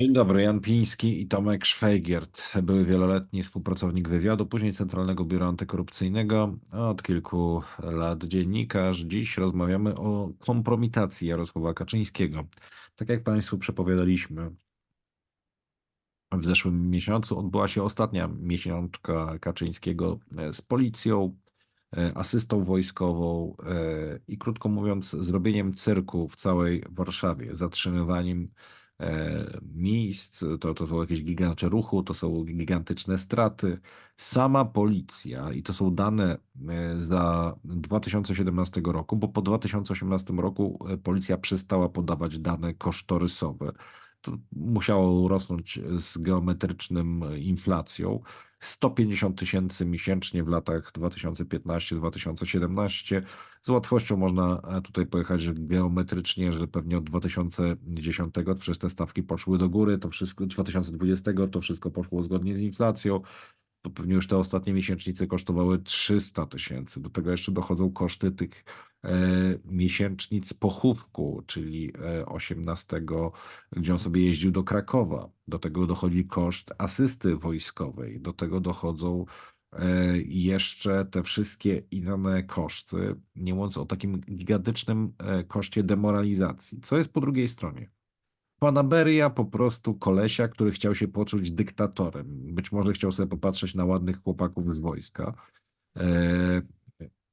Dzień dobry, Jan Piński i Tomek Szwajgiert. Były wieloletni współpracownik wywiadu, później Centralnego Biura Antykorupcyjnego, od kilku lat dziennikarz. Dziś rozmawiamy o kompromitacji Jarosława Kaczyńskiego. Tak jak Państwu przepowiadaliśmy, w zeszłym miesiącu odbyła się ostatnia miesiączka Kaczyńskiego z policją, asystą wojskową e, i krótko mówiąc, zrobieniem cyrku w całej Warszawie, zatrzymywaniem miejsc, to, to są jakieś gigantyczne ruchu, to są gigantyczne straty. Sama policja, i to są dane e, za 2017 roku, bo po 2018 roku e, policja przestała podawać dane kosztorysowe to musiało rosnąć z geometrycznym inflacją. 150 tysięcy miesięcznie w latach 2015-2017. Z łatwością można e, tutaj pojechać geometrycznie, że pewnie od 2010 przez te stawki poszły do góry, to wszystko 2020 to wszystko poszło zgodnie z inflacją. To pewnie już te ostatnie miesięcznice kosztowały 300 tysięcy. Do tego jeszcze dochodzą koszty tych e, miesięcznic pochówku, czyli e, 18, gdzie on sobie jeździł do Krakowa. Do tego dochodzi koszt asysty wojskowej. Do tego dochodzą e, jeszcze te wszystkie inne koszty, nie mówiąc o takim gigantycznym e, koszcie demoralizacji. Co jest po drugiej stronie? Fanaberia po prostu kolesia, który chciał się poczuć dyktatorem. Być może chciał sobie popatrzeć na ładnych chłopaków z wojska. E,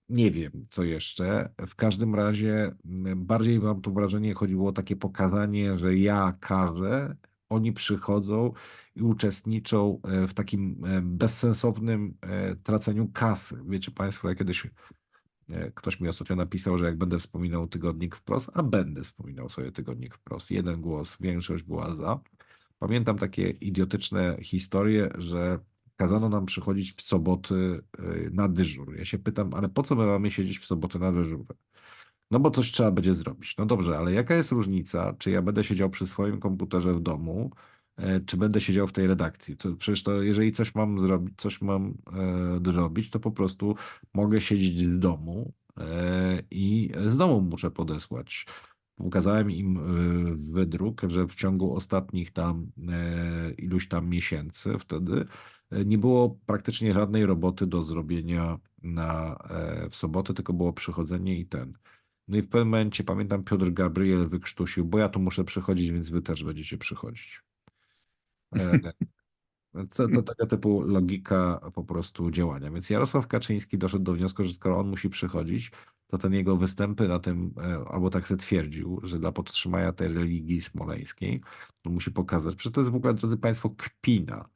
nie wiem, co jeszcze. W każdym razie bardziej mam tu wrażenie, chodziło o takie pokazanie, że ja każę, oni przychodzą i uczestniczą e, w takim e, bezsensownym e, traceniu kasy. Wiecie Państwo, ja kiedyś Ktoś mi ostatnio napisał, że jak będę wspominał tygodnik wprost, a będę wspominał sobie tygodnik wprost. Jeden głos, większość była za. Pamiętam takie idiotyczne historie, że kazano nam przychodzić w soboty na dyżur. Ja się pytam, ale po co my mamy siedzieć w soboty na dyżurze? No bo coś trzeba będzie zrobić. No dobrze, ale jaka jest różnica, czy ja będę siedział przy swoim komputerze w domu, e, czy będę siedział w tej redakcji? Przecież to, jeżeli coś mam zrobić, coś mam e, zrobić, to po prostu mogę siedzieć z domu e, i z domu muszę podesłać. Pokazałem im wydruk, że w ciągu ostatnich tam iluś tam miesięcy wtedy nie było praktycznie żadnej roboty do zrobienia na, w sobotę, tylko było przychodzenie i ten. No i w pewnym momencie pamiętam Piotr Gabriel wykrztusił, bo ja tu muszę przychodzić, więc wy też będziecie przychodzić. E, To, to taka typu logika po prostu działania. Więc Jarosław Kaczyński doszedł do wniosku, że skoro on musi przychodzić, to ten jego występy na tym, e, albo tak se twierdził, że dla podtrzymania tej religii smoleńskiej, to musi pokazać, że to jest w ogóle, drodzy Państwo, kpina.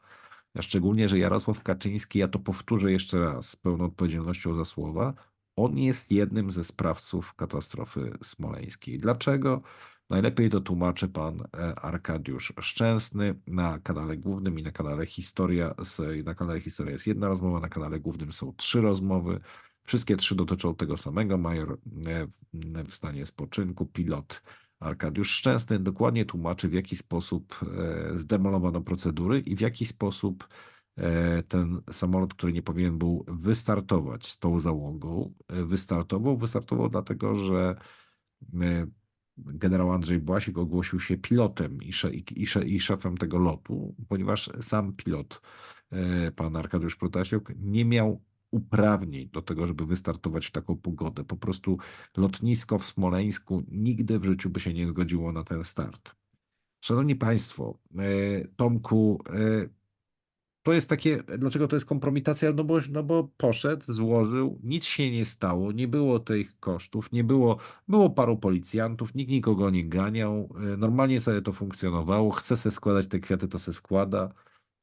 Szczególnie, że Jarosław Kaczyński, ja to powtórzę jeszcze raz z pełną odpowiedzialnością za słowa, on jest jednym ze sprawców katastrofy smoleńskiej. Dlaczego? Najlepiej to tłumaczy pan e, Arkadiusz Szczęsny na kanale głównym i na kanale Historia. Na kanale Historia jest jedna rozmowa, na kanale głównym są trzy rozmowy. Wszystkie trzy dotyczą tego samego. Major e, w- w stanie spoczynku, pilot Arkadiusz Szczęsny dokładnie tłumaczy, w jaki sposób e, zdemolowano procedury i w jaki sposób e, ten samolot, który nie powinien był wystartować z tą załogą, e, wystartował. Wystartował dlatego, że e, generał Andrzej Błasik ogłosił się pilotem i, sze, i, sze, i szefem tego lotu, ponieważ sam pilot, e, pan Arkadiusz Protasiuk, nie miał uprawnień do tego, żeby wystartować w taką pogodę. Po prostu lotnisko w Smoleńsku nigdy w życiu by się nie zgodziło na ten start. Szanowni Państwo, e, Tomku, e, to jest takie, dlaczego to jest kompromitacja? No bo, no bo poszedł, złożył, nic się nie stało, nie było tych kosztów, nie było, było paru policjantów, nikt nikogo nie ganiał, e, normalnie sobie to funkcjonowało, chce se składać te kwiaty, to se składa.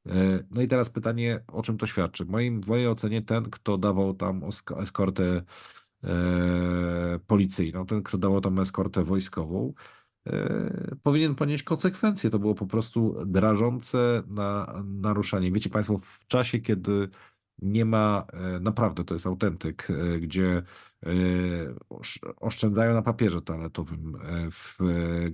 E, No i teraz pytanie, o czym to świadczy? W moim, w mojej ocenie ten, kto dawał tam eskortę e, policyjną, ten, kto dawał tam eskortę wojskową, powinien ponieść konsekwencje. To było po prostu drażące na naruszanie. Wiecie Państwo, w czasie, kiedy nie ma, e, naprawdę to jest autentyk, e, gdzie e, osz- oszczędzają na papierze toaletowym e, w e,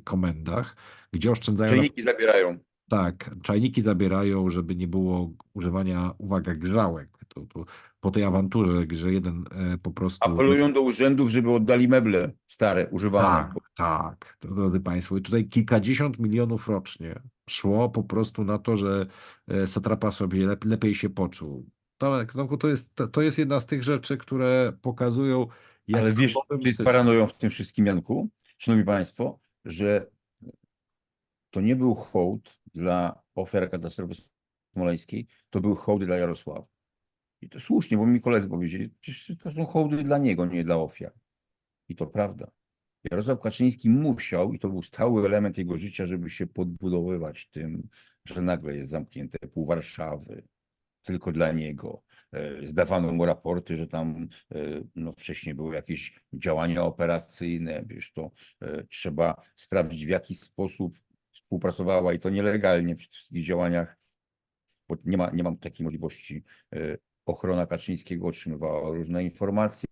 komendach, gdzie oszczędzają na Czajniki zabierają. tak, czajniki zabierają, żeby nie było używania, uwaga, grzałek. To, to po tej awanturze, że jeden e, po prostu. Apelują do urzędów, żeby oddali meble stare, używane. Tak, tak, to, drodzy Państwo. I tutaj kilkadziesiąt milionów rocznie szło po prostu na to, że e, satrapa sobie lep, lepiej się poczuł. Tomek, Tomku, to jest, to, jest jedna z tych rzeczy, które pokazują, jak Ale wiesz, co jest paranoją w tym wszystkim, Janku, szanowni państwo, że to nie był hołd dla ofiar katastrofy smoleńskiej, to był hołd dla Jarosława. I to słusznie, bo mi koledzy powiedzieli, przecież to są hołdy dla niego, nie dla ofiar. I to prawda. Jarosław Kaczyński musiał, i to był stały element jego życia, żeby się podbudowywać tym, że nagle jest zamknięte pół Warszawy, tylko dla niego. E, Zdawano mu raporty, że tam e, no, wcześniej były jakieś działania operacyjne, wiesz, to e, trzeba sprawdzić w jaki sposób współpracowała i to nielegalnie przy tych działaniach, bo nie ma, nie mam takiej możliwości. Ochrona Kaczyńskiego otrzymywała różne informacje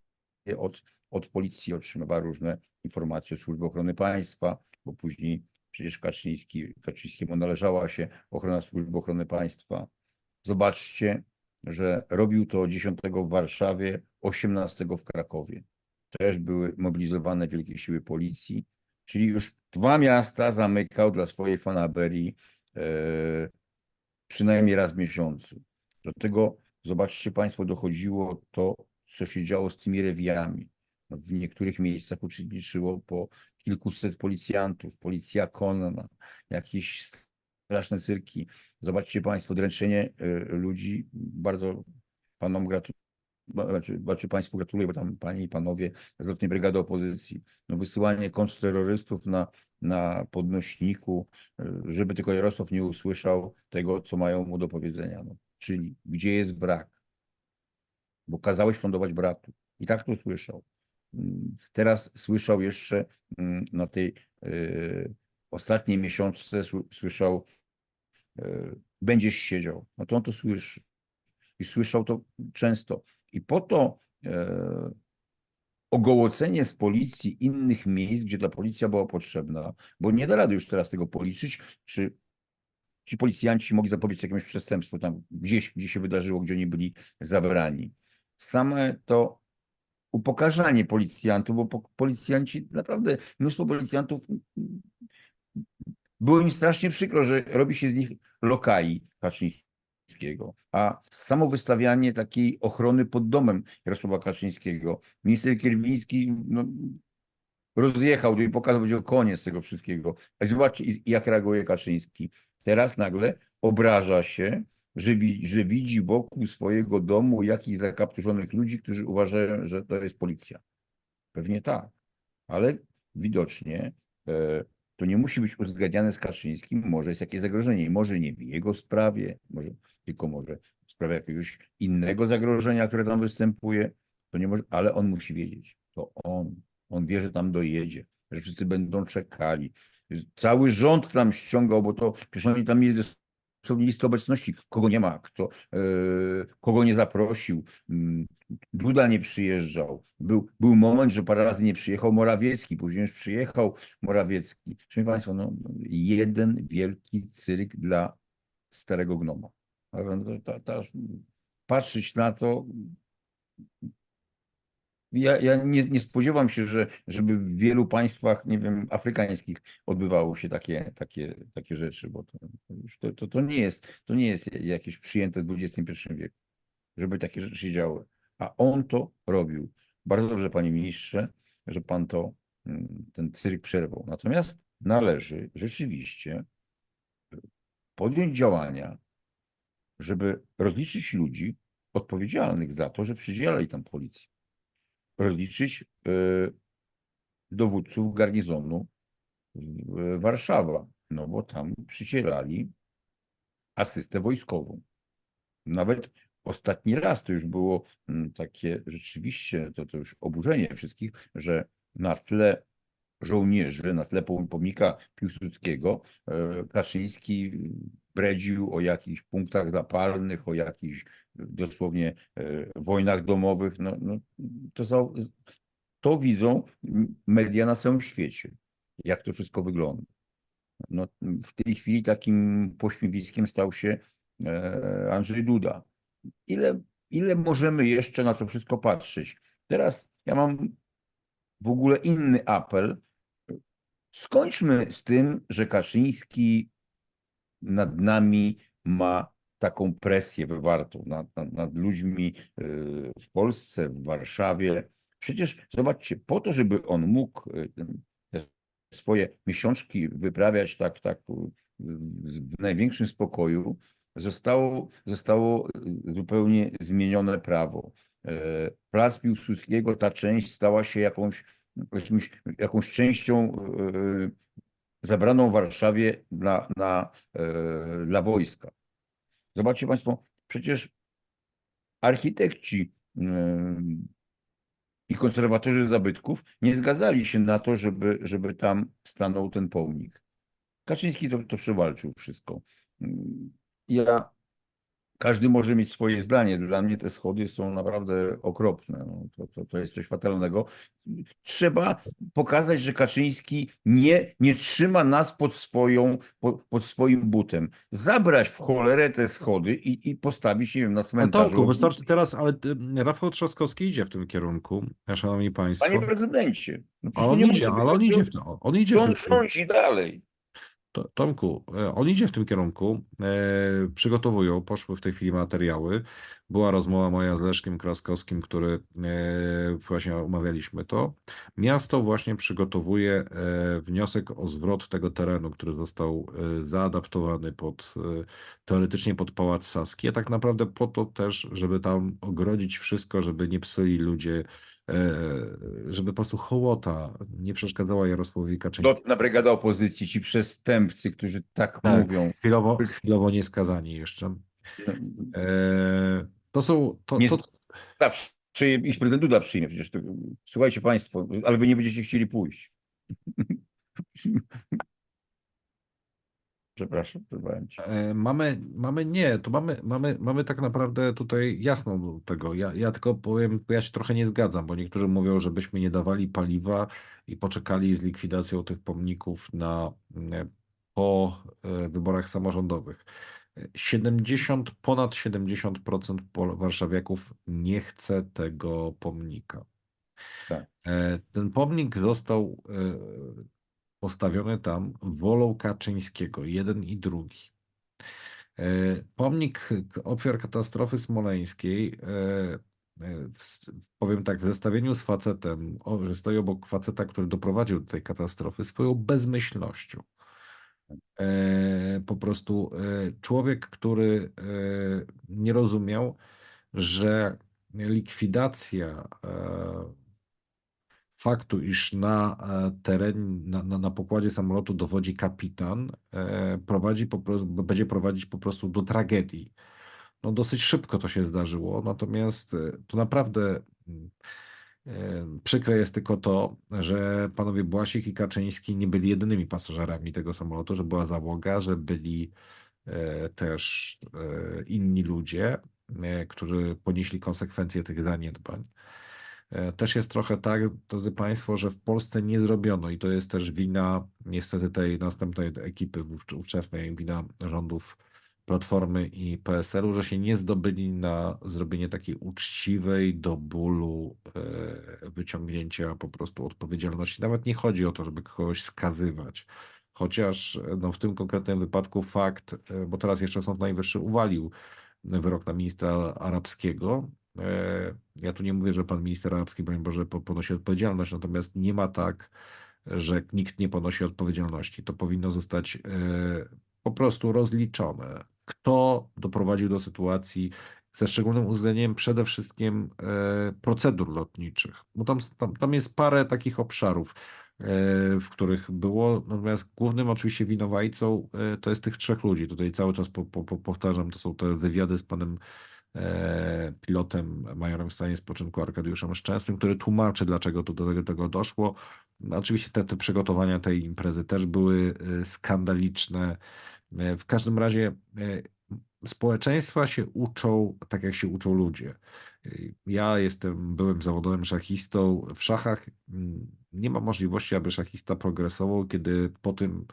od, od policji, otrzymywała różne informacje od Służby Ochrony Państwa, bo później przecież Kaczyński, Kaczyńskiemu należała się ochrona Służby Ochrony Państwa. Zobaczcie, że robił to 10 w Warszawie, 18 w Krakowie. Też były mobilizowane wielkie siły policji, czyli już dwa miasta zamykał dla swojej fanaberii e, przynajmniej raz w miesiącu. Do tego, zobaczcie Państwo, dochodziło to, co się działo z tymi rewiami. No, W niektórych miejscach uczestniczyło po kilkuset policjantów, policja konna, jakieś straszne cyrki. Zobaczcie Państwo, dręczenie y, ludzi. Bardzo Panom gratuluję. Znaczy, znaczy Państwu gratuluję, bo tam Panie i Panowie z Lotnej Brygady Opozycji. No, wysyłanie kontrterrorystów na, na podnośniku, y, żeby tylko Jarosław nie usłyszał tego, co mają mu do powiedzenia. No, czyli gdzie jest wrak? Bo kazałeś lądować bratu. I tak to słyszał. Mm, Teraz słyszał jeszcze mm, na tej y, ostatniej miesiączce, sły- słyszał, y, będziesz siedział. No to on to słyszy. I słyszał to często. I po to e, ogołocenie z policji innych miejsc, gdzie ta policja była potrzebna, bo nie da rady już teraz tego policzyć, czy ci policjanci mogli zapobiec jakiemuś przestępstwu tam gdzieś, gdzie się wydarzyło, gdzie oni byli zabrani. Same to upokarzanie policjantów, bo po- policjanci, naprawdę mnóstwo policjantów było im strasznie przykro, że robi się z nich lokai Kaczyńskiego, a samo wystawianie takiej ochrony pod domem Jarosława Kaczyńskiego, minister Kierwiński no, rozjechał i pokazał, będzie koniec tego wszystkiego. A zobaczcie, jak reaguje Kaczyński. Teraz nagle obraża się, że, wi- że widzi wokół swojego domu jakichś zakapturzonych ludzi, którzy uważają, że to jest policja. Pewnie tak, ale widocznie e, to nie musi być uzgadniane z Kaczyńskim, może jest jakieś zagrożenie, może nie w jego sprawie, może tylko może w sprawie jakiegoś innego zagrożenia, które tam występuje, to nie może, ale on musi wiedzieć, to on, on wie, że tam dojedzie, że wszyscy będą czekali. Cały rząd tam ściągał, bo to przecież tam mieli dosłownie listę obecności, kogo nie ma, kto, e, kogo nie zaprosił. Mm, Duda nie przyjeżdżał. Był, był moment, że parę razy nie przyjechał Morawiecki, później już przyjechał Morawiecki. Szanowni Państwo, no, jeden wielki cyrk dla starego gnoma. Patrzeć na to. Ja, ja nie, nie spodziewam się, że, żeby w wielu państwach, nie wiem, afrykańskich odbywało się takie, takie, takie rzeczy, bo to, to, to, to, nie jest, to nie jest jakieś przyjęte w XXI wieku, żeby takie rzeczy się działy. A on to robił. Bardzo dobrze, panie ministrze, że pan to, mm, ten cyrk przerwał. Natomiast należy rzeczywiście podjąć działania, żeby rozliczyć ludzi odpowiedzialnych za to, że przydzielali tam policję. Rozliczyć e, dowódców garnizonu w- Warszawa, no bo tam przydzielali asystę wojskową. Nawet ostatni raz to już było takie rzeczywiście, to, to już oburzenie wszystkich, że na tle żołnierzy, na tle pom- pomnika Piłsudskiego e, Kaczyński bredził o jakichś punktach zapalnych, o jakichś dosłownie e, wojnach domowych. No, no, to, za, to widzą media na całym świecie, jak to wszystko wygląda. No, w tej chwili takim pośmiewiskiem stał się e, Andrzej Duda. Ile, ile możemy jeszcze na to wszystko patrzeć? Teraz ja mam w ogóle inny apel. Skończmy z tym, że Kaczyński nad nami ma taką presję wywartą nad, nad, nad ludźmi y, w Polsce, w Warszawie. Przecież zobaczcie, po to, żeby on mógł y, swoje miesiączki wyprawiać tak, tak y, w największym spokoju, zostało, zostało zupełnie zmienione prawo. E, Plac Piłsudskiego, ta część stała się jakąś, jakąś częścią zabraną Warszawie dla, na, e, dla wojska. Zobaczcie Państwo, przecież architekci i konserwatorzy zabytków nie zgadzali się na to, żeby, żeby tam stanął ten pomnik. Kaczyński to, to przewalczył wszystko. Mm, Ja, każdy może mieć swoje zdanie. Dla mnie te schody są naprawdę okropne. No, to, to, to jest coś fatalnego. Trzeba pokazać, że Kaczyński nie, nie trzyma nas pod, swoją, pod, pod swoim butem. Zabrać w cholerę te schody i, i postawić, nie wiem, na No cmentarzu. Tomku, wystarczy teraz, ale y, Rafał Trzaskowski idzie w tym kierunku, szanowni państwo. Panie prezydencie, no on nie idzie, ale on być, idzie w to, on idzie w on tym kierunku. rządzi dalej. To- Tomku, e, on idzie w tym kierunku, e, przygotowują, poszły w tej chwili materiały. Była rozmowa moja z Leszkiem Kraskowskim, który e, właśnie omawialiśmy to. Miasto właśnie przygotowuje wniosek o zwrot tego terenu, który został zaadaptowany pod, teoretycznie pod Pałac Saski, a tak naprawdę po to też, żeby tam ogrodzić wszystko, żeby nie psuli ludzie, żeby po prostu hołota nie przeszkadzała Jarosławowi Kaczyńskiemu. Lotna brygada opozycji, ci przestępcy, którzy tak, Tak, mówią. chwilowo, chwilowo nieskazani jeszcze. E, to są, to, Nie- to, Zawsze i prezydent Duda przyjmie przecież. To, słuchajcie Państwo, ale Wy nie będziecie chcieli pójść. Przepraszam, przerwałem Cię. e, mamy, mamy nie, to mamy, mamy, mamy tak naprawdę tutaj jasno do tego. Ja, ja tylko powiem, ja się trochę nie zgadzam, bo niektórzy mówią, żebyśmy nie dawali paliwa i poczekali z likwidacją tych pomników na, e, po e, wyborach samorządowych. 70, ponad 70% Pol- warszawiaków nie chce tego pomnika. Tak. Ten pomnik został e, postawiony tam wolą Kaczyńskiego, jeden i drugi. E, Pomnik ofiar katastrofy smoleńskiej, e, e, powiem tak, w zestawieniu z facetem, że stoi obok faceta, który doprowadził do tej katastrofy, swoją bezmyślnością. Po prostu człowiek, który nie rozumiał, że likwidacja faktu, iż na e, terenie, na, na, na pokładzie samolotu dowodzi kapitan, e, prowadzi po prostu, będzie prowadzić po prostu do tragedii. No dosyć szybko to się zdarzyło, natomiast e, to naprawdę przykre jest tylko to, że panowie Błasik i Kaczyński nie byli jedynymi pasażerami tego samolotu, że była załoga, że byli też inni ludzie, którzy ponieśli konsekwencje tych zaniedbań. E, Też jest trochę tak, drodzy Państwo, że w Polsce nie zrobiono i to jest też wina niestety tej następnej ekipy ówczesnej, wina rządów Platformy i PSL-u, że się nie zdobyli na zrobienie takiej uczciwej do bólu e, wyciągnięcia po prostu odpowiedzialności. Nawet nie chodzi o to, żeby kogoś skazywać. Chociaż no, w tym konkretnym wypadku fakt, e, bo teraz jeszcze Sąd Najwyższy uwalił wyrok na ministra arabskiego, Ja tu nie mówię, że pan minister arabski, broń Boże, po- ponosi odpowiedzialność, natomiast nie ma tak, że nikt nie ponosi odpowiedzialności. To powinno zostać e, po prostu rozliczone. Kto doprowadził do sytuacji, ze szczególnym uwzględnieniem przede wszystkim e, procedur lotniczych, bo tam, tam, tam jest parę takich obszarów, e, w których było, natomiast głównym oczywiście winowajcą e, to jest tych trzech ludzi. Tutaj cały czas po, po, po, powtarzam, to są te wywiady z panem e, pilotem, majorem w stanie spoczynku Arkadiuszem Szczęsnym, który tłumaczy, dlaczego tu do tego, doszło. No, oczywiście te, te przygotowania tej imprezy też były e, skandaliczne. E, W każdym razie e, społeczeństwa się uczą tak, jak się uczą ludzie. E, Ja jestem byłym zawodowym szachistą. W szachach mm, nie ma możliwości, aby szachista progresował, kiedy po tym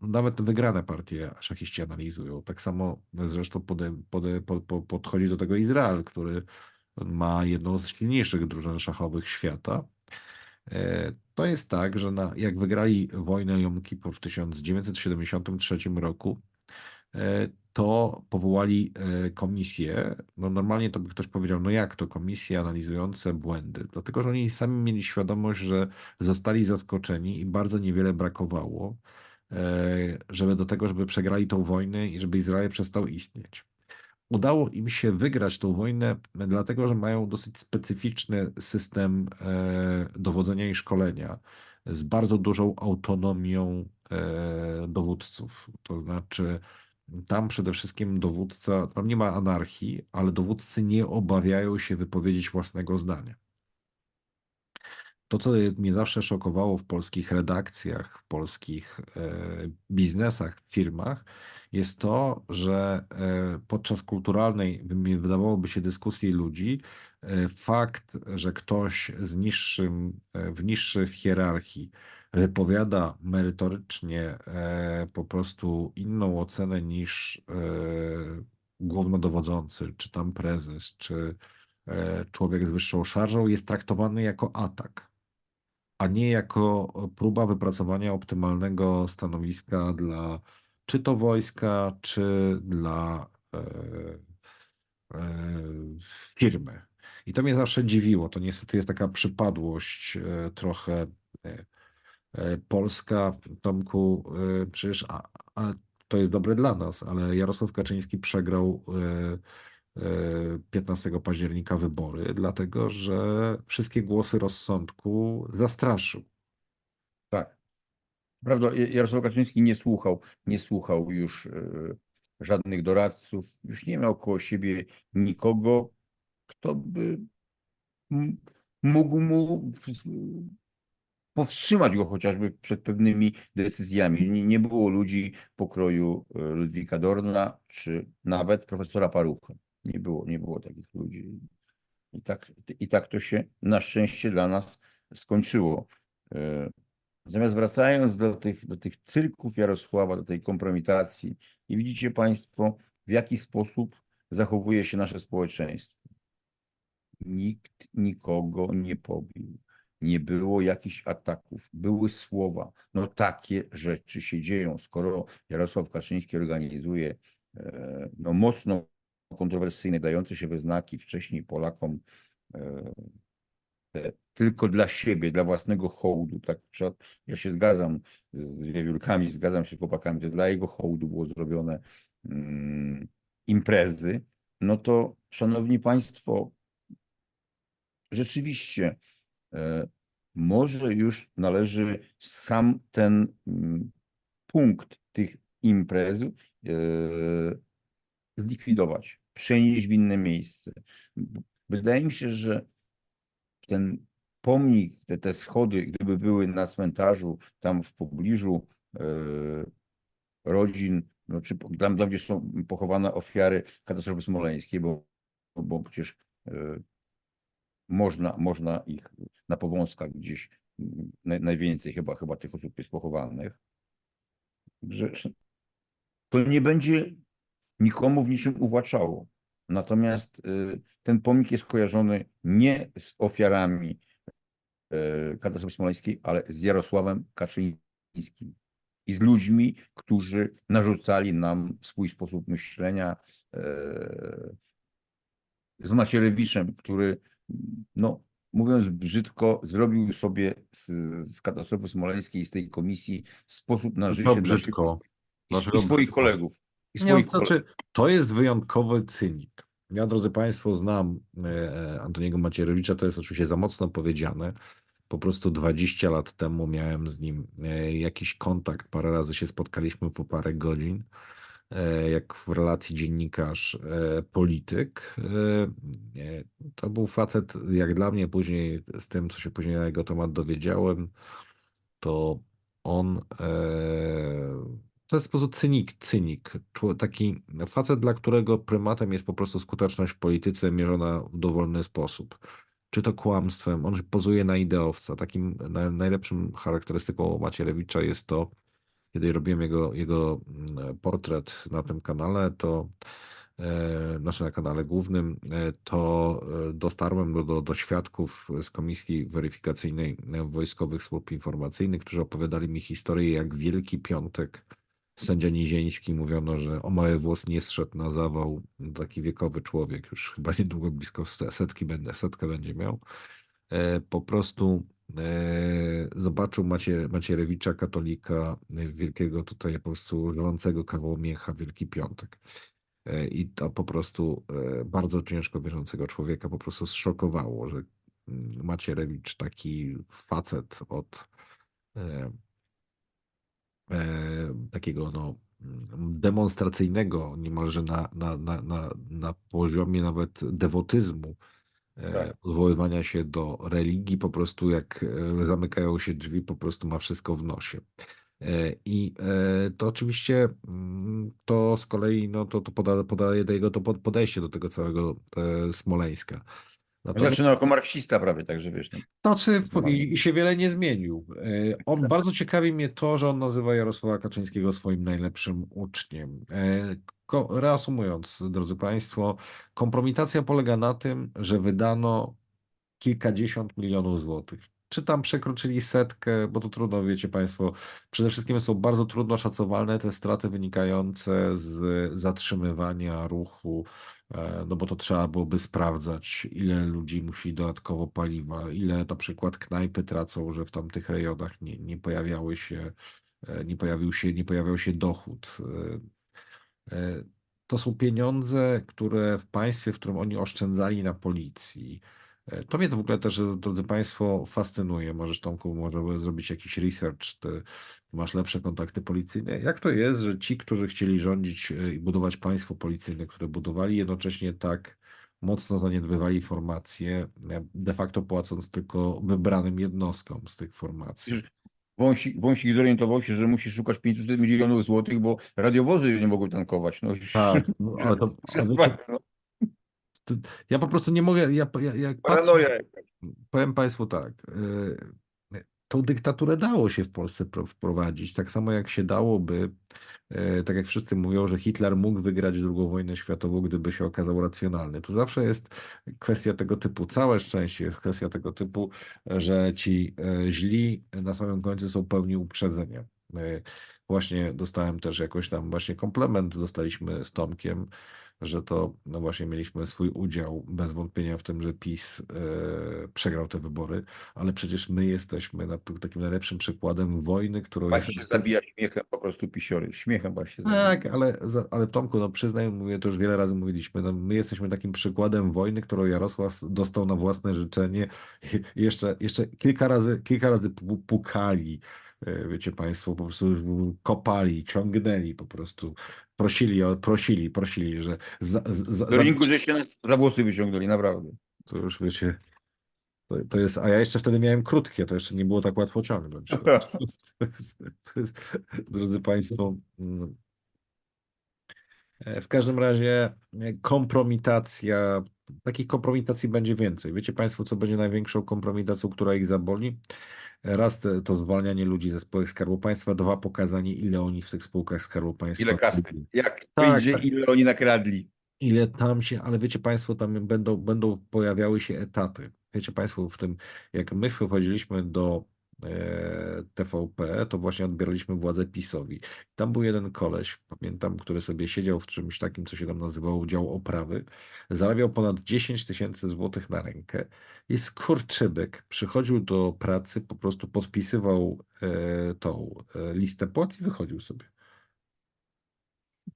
nawet wygrane partie szachiści analizują. Tak samo zresztą pode, pode, po, po, podchodzi do tego Izrael, który ma jedną z silniejszych drużyn szachowych świata. E, To jest tak, że na, jak wygrali wojnę Jom Kippur w 1973 roku, to powołali e, komisję. No normalnie to by ktoś powiedział, no jak to komisje analizujące błędy? Dlatego, że oni sami mieli świadomość, że zostali zaskoczeni i bardzo niewiele brakowało, e, żeby do tego, żeby przegrali tą wojnę i żeby Izrael przestał istnieć. Udało im się wygrać tą wojnę, dlatego że mają dosyć specyficzny system e, dowodzenia i szkolenia z bardzo dużą autonomią e, dowódców. To znaczy, tam przede wszystkim dowódca, tam nie ma anarchii, ale dowódcy nie obawiają się wypowiedzieć własnego zdania. To, co mnie zawsze szokowało w polskich redakcjach, w polskich e, biznesach, firmach, jest to, że e, podczas kulturalnej, wy- wydawałoby się, dyskusji ludzi, e, fakt, że ktoś z niższym, w niższej w hierarchii wypowiada merytorycznie e, po prostu inną ocenę niż e, głównodowodzący, czy tam prezes, czy e, człowiek z wyższą szarżą, jest traktowany jako atak a nie jako próba wypracowania optymalnego stanowiska dla czy to wojska, czy dla firmy. I to mnie zawsze dziwiło. To niestety jest taka przypadłość trochę polska. Tomku, e, przecież a, a to jest dobre dla nas, ale Jarosław Kaczyński przegrał e, e, 15 października wybory, dlatego że wszystkie głosy rozsądku zastraszył. Tak. Prawda, Jarosław Kaczyński nie słuchał, nie słuchał już e, żadnych doradców, już nie miał koło siebie nikogo, kto by mógł mu powstrzymać go chociażby przed pewnymi decyzjami. Nie, nie było ludzi pokroju e, Ludwika Dorna, czy nawet profesora Parucha. Nie było, nie było takich ludzi. I tak, I tak to się na szczęście dla nas skończyło. E, Natomiast wracając do tych, do tych cyrków Jarosława, do tej kompromitacji, i widzicie Państwo, w jaki sposób zachowuje się nasze społeczeństwo. Nikt nikogo nie pobił. Nie było jakichś ataków, były słowa. No takie rzeczy się dzieją. Skoro Jarosław Kaczyński organizuje e, no, mocno kontrowersyjne, dające się we znaki wcześniej Polakom e, te, tylko dla siebie, dla własnego hołdu. Tak, ja się zgadzam z wiewiórkami, zgadzam się z chłopakami, że dla jego hołdu było zrobione mm, imprezy, no to szanowni państwo, rzeczywiście może już należy sam ten mm, punkt tych imprez e, zlikwidować, przenieść w inne miejsce. Wydaje mi się, że ten pomnik, te, te schody, gdyby były na cmentarzu, tam w pobliżu e, rodzin, no, czy tam, gdzie są pochowane ofiary katastrofy smoleńskiej, bo, bo przecież e, można, można ich na Powązkach gdzieś mm, naj, najwięcej chyba, chyba tych osób jest pochowanych, że to nie będzie nikomu w niczym uwłaczało. Natomiast y, ten pomnik jest kojarzony nie z ofiarami y, katastrofy smoleńskiej, ale z Jarosławem Kaczyńskim i z ludźmi, którzy narzucali nam swój sposób myślenia, y, z Macierewiczem, który, no, mówiąc brzydko, zrobił sobie z, z katastrofy smoleńskiej, z tej komisji sposób na życie To dla brzydko. i, Dlaczego i swoich brzydko? kolegów. I Nie, swoich to znaczy, to jest wyjątkowy cynik. Ja, drodzy Państwo, znam e, Antoniego Macierewicza, to jest oczywiście za mocno powiedziane. Po prostu 20 lat temu miałem z nim e, jakiś kontakt, parę razy się spotkaliśmy po parę godzin, e, jak w relacji dziennikarz, e. E, e, To był facet, jak dla mnie później, z tym, co się później na jego temat dowiedziałem, to on e, to jest po cynik, cynik. Taki facet, dla którego prymatem jest po prostu skuteczność w polityce mierzona w dowolny sposób. Czy to kłamstwem, on pozuje na ideowca. Takim na, najlepszym charakterystyką Macierewicza jest to, kiedy robiłem jego, jego mm, portret na tym kanale, to e, znaczy na kanale głównym, e, to e, dotarłem do, do, do świadków z Komisji Weryfikacyjnej Wojskowych Służb Informacyjnych, którzy opowiadali mi historię, jak Wielki Piątek sędzia Nizieński mówiono, że o mały włos nie zszedł na zawał. Taki wiekowy człowiek, już chyba niedługo blisko setki setkę będzie miał. Po prostu zobaczył Macie, Macierewicza, katolika, e, wielkiego tutaj po prostu żalącego kawał miecha, Wielki Piątek. E, I to po prostu e, bardzo ciężko wierzącego człowieka po prostu zszokowało, że mm, Macierewicz, taki facet od e, e, takiego no, mm, demonstracyjnego, niemalże na, na, na, na, na poziomie nawet dewotyzmu, e, Tak. odwoływania się do religii, po prostu jak e, zamykają się drzwi, po prostu ma wszystko w nosie. E, I e, to oczywiście mm, to z kolei no, to, to poda, podaje jego to pod- podejście do tego całego e, Smoleńska. Natomiast Zaczynał jako marksista prawie, także wiesz. No. znaczy, i, i się wiele nie zmienił. E, On bardzo ciekawi mnie to, że on nazywa Jarosława Kaczyńskiego swoim najlepszym uczniem. E, Reasumując, drodzy Państwo, kompromitacja polega na tym, że wydano kilkadziesiąt milionów złotych. Czy tam przekroczyli setkę, bo to trudno, wiecie Państwo, przede wszystkim są bardzo trudno szacowalne te straty wynikające z zatrzymywania ruchu, e, no bo to trzeba byłoby sprawdzać, ile ludzi musi dodatkowo paliwa, ile na przykład knajpy tracą, że w tamtych rejonach nie, nie pojawiały się, e, nie pojawił się, nie pojawiał się dochód. E, To są pieniądze, które w państwie, w którym oni oszczędzali na policji. To mnie to w ogóle też, drodzy Państwo, fascynuje. Możesz, Tomku, może zrobić jakiś research, ty masz lepsze kontakty policyjne. Jak to jest, że ci, którzy chcieli rządzić e, i budować państwo policyjne, które budowali, jednocześnie tak mocno zaniedbywali formacje, e, de facto płacąc tylko wybranym jednostkom z tych formacji. Wąsik, Wąsik zorientował się, że musi szukać 500 milionów złotych, bo radiowozy nie mogły tankować. No, Tak, no, ale to, a wiecie, no, to, ja po prostu nie mogę, ja, ja, jak patrzę. Powiem Państwu tak. y, Tą dyktaturę dało się w Polsce pro- wprowadzić, tak samo jak się dałoby, y, tak jak wszyscy mówią, że Hitler mógł wygrać II wojnę światową, gdyby się okazał racjonalny. To zawsze jest kwestia tego typu, całe szczęście jest kwestia tego typu, że ci y, źli na samym końcu są pełni uprzedzenia. Y, Właśnie dostałem też jakoś tam właśnie komplement, dostaliśmy z Tomkiem, że to no właśnie mieliśmy swój udział bez wątpienia w tym, że PiS e, przegrał te wybory, ale przecież my jesteśmy na, takim najlepszym przykładem wojny, którą Właśnie się zabija śmiechem po prostu pisiory. Śmiechem właśnie zabija. tak, ale, ale Tomku, no przyznaj, mówię, to już wiele razy mówiliśmy, no my jesteśmy takim przykładem wojny, którą Jarosław dostał na własne życzenie i jeszcze, jeszcze kilka razy, kilka razy pu- pukali, e, wiecie Państwo, po prostu kopali, ciągnęli po prostu, prosili, o- prosili, prosili, że za, za, Do za, rynku, że się za włosy wyciągnęli, naprawdę. to już wiecie, to, to jest, a ja jeszcze wtedy miałem krótkie, to jeszcze nie było tak łatwo ciągnąć. To, to, jest, to jest, drodzy Państwo, mm, e, w każdym razie e, kompromitacja, takich kompromitacji będzie więcej. Wiecie Państwo, co będzie największą kompromitacją, która ich zaboli? Raz to zwalnianie ludzi ze spółek Skarbu Państwa, dwa pokazanie, ile oni w tych spółkach Skarbu Państwa Ile kasy? Jak Tak, wyjdzie, tak. ile oni nakradli. ile tam się, ale wiecie Państwo, tam będą, będą pojawiały się etaty. Wiecie Państwo, w tym, jak my wchodziliśmy do TVP, to właśnie odbieraliśmy władzę PiSowi. Tam był jeden koleś, pamiętam, który sobie siedział w czymś takim, co się tam nazywało dział oprawy, zarabiał ponad 10 tysięcy złotych na rękę i skurczybek przychodził do pracy, po prostu podpisywał e, tą e, listę płac i wychodził sobie.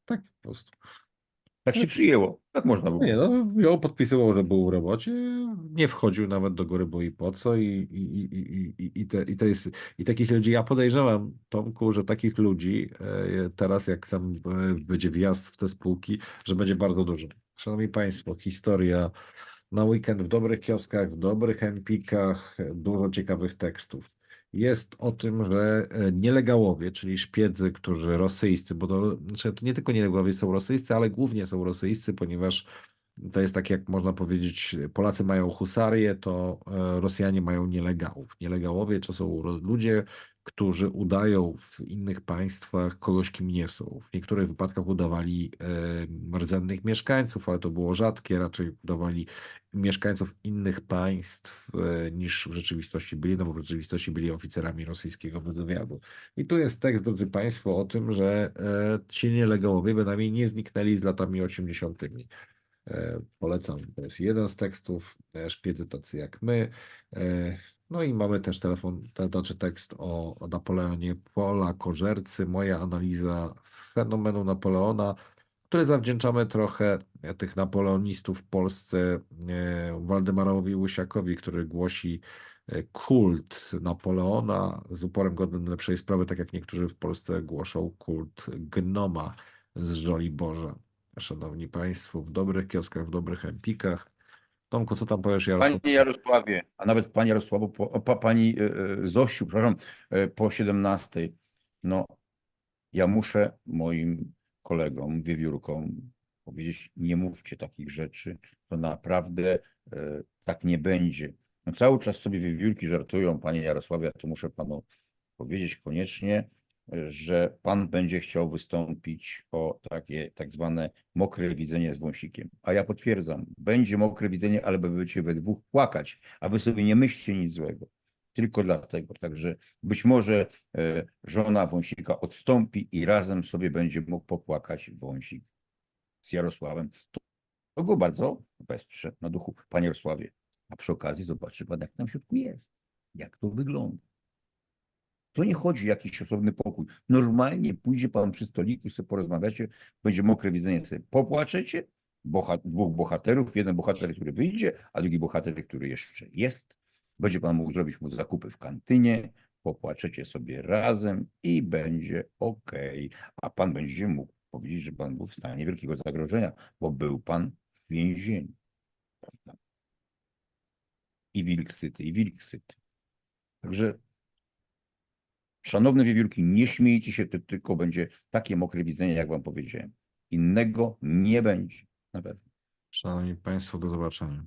Tak po prostu. Tak się przyjęło. Tak można było. Nie, no, wziął, podpisywał, że był w robocie, nie wchodził nawet do góry, bo i po co, i, i, i, i, te, i to jest, i takich ludzi, ja podejrzewam, Tomku, że takich ludzi e, teraz, jak tam e, będzie wjazd w te spółki, że będzie bardzo dużo. Szanowni Państwo, historia na weekend w dobrych kioskach, w dobrych empikach, dużo ciekawych tekstów. Jest o tym, że e, nielegałowie, czyli szpiedzy, którzy rosyjscy, bo to, znaczy to nie tylko nielegałowie są rosyjscy, ale głównie są rosyjscy, ponieważ to jest tak, jak można powiedzieć, Polacy mają husarię, to e, Rosjanie mają nielegałów. Nielegałowie to są ludzie, którzy udają w innych państwach kogoś, kim nie są. W niektórych wypadkach udawali e, rdzennych mieszkańców, ale to było rzadkie, raczej udawali mieszkańców innych państw e, niż w rzeczywistości byli, no bo w rzeczywistości byli oficerami rosyjskiego wywiadu. I tu jest tekst, drodzy Państwo, o tym, że ci nielegałowie bynajmniej nie zniknęli z latami 80. E, Polecam. To jest jeden z tekstów, szpiedzy tacy jak my. E, No i mamy też telefon, znaczy tekst o, Napoleonie Pola Kożercy, moja analiza fenomenu Napoleona, który zawdzięczamy trochę e, tych napoleonistów w Polsce Waldemarowi Łysiakowi, który głosi kult Napoleona z uporem godnym lepszej sprawy, tak jak niektórzy w Polsce głoszą kult gnoma z Żoliborza. Szanowni Państwo, w dobrych kioskach, w dobrych empikach. Tomku, co tam powiesz, Jarosław? Panie Jarosławie, a nawet Pani Jarosławu, po, pa, Pani e, e, Zosiu, przepraszam, e, po 17. No, ja muszę moim kolegom, wiewiórkom powiedzieć, nie mówcie takich rzeczy, to naprawdę tak nie będzie. No, cały czas sobie wiewiórki żartują, Panie Jarosławie, a to muszę Panu powiedzieć koniecznie, że Pan będzie chciał wystąpić o takie tak zwane mokre widzenie z wąsikiem. A ja potwierdzam, będzie mokre widzenie, ale będziecie we dwóch płakać, a wy sobie nie myślcie nic złego. Tylko dlatego. Także być może e, żona wąsika odstąpi i razem sobie będzie mógł popłakać wąsik z Jarosławem. To, go bardzo wesprze na duchu, panie Jarosławie. A przy okazji zobaczy pan, jak tam w środku jest. Jak to wygląda. To nie chodzi o jakiś osobny pokój. Normalnie pójdzie pan przy stoliku, sobie porozmawiacie, będzie mokre widzenie, sobie popłaczecie. Boha, dwóch bohaterów, jeden bohater, który wyjdzie, a drugi bohater, który jeszcze jest. Będzie pan mógł zrobić mu zakupy w kantynie, popłaczecie sobie razem i będzie ok. A pan będzie mógł powiedzieć, że pan był w stanie wielkiego zagrożenia, bo był pan w więzieniu. I wilk syty, i wilk syty. Także Szanowne wiewiórki, nie śmiejcie się, to tylko będzie takie mokre widzenie, jak wam powiedziałem. Innego nie będzie, na pewno. Szanowni Państwo, do zobaczenia.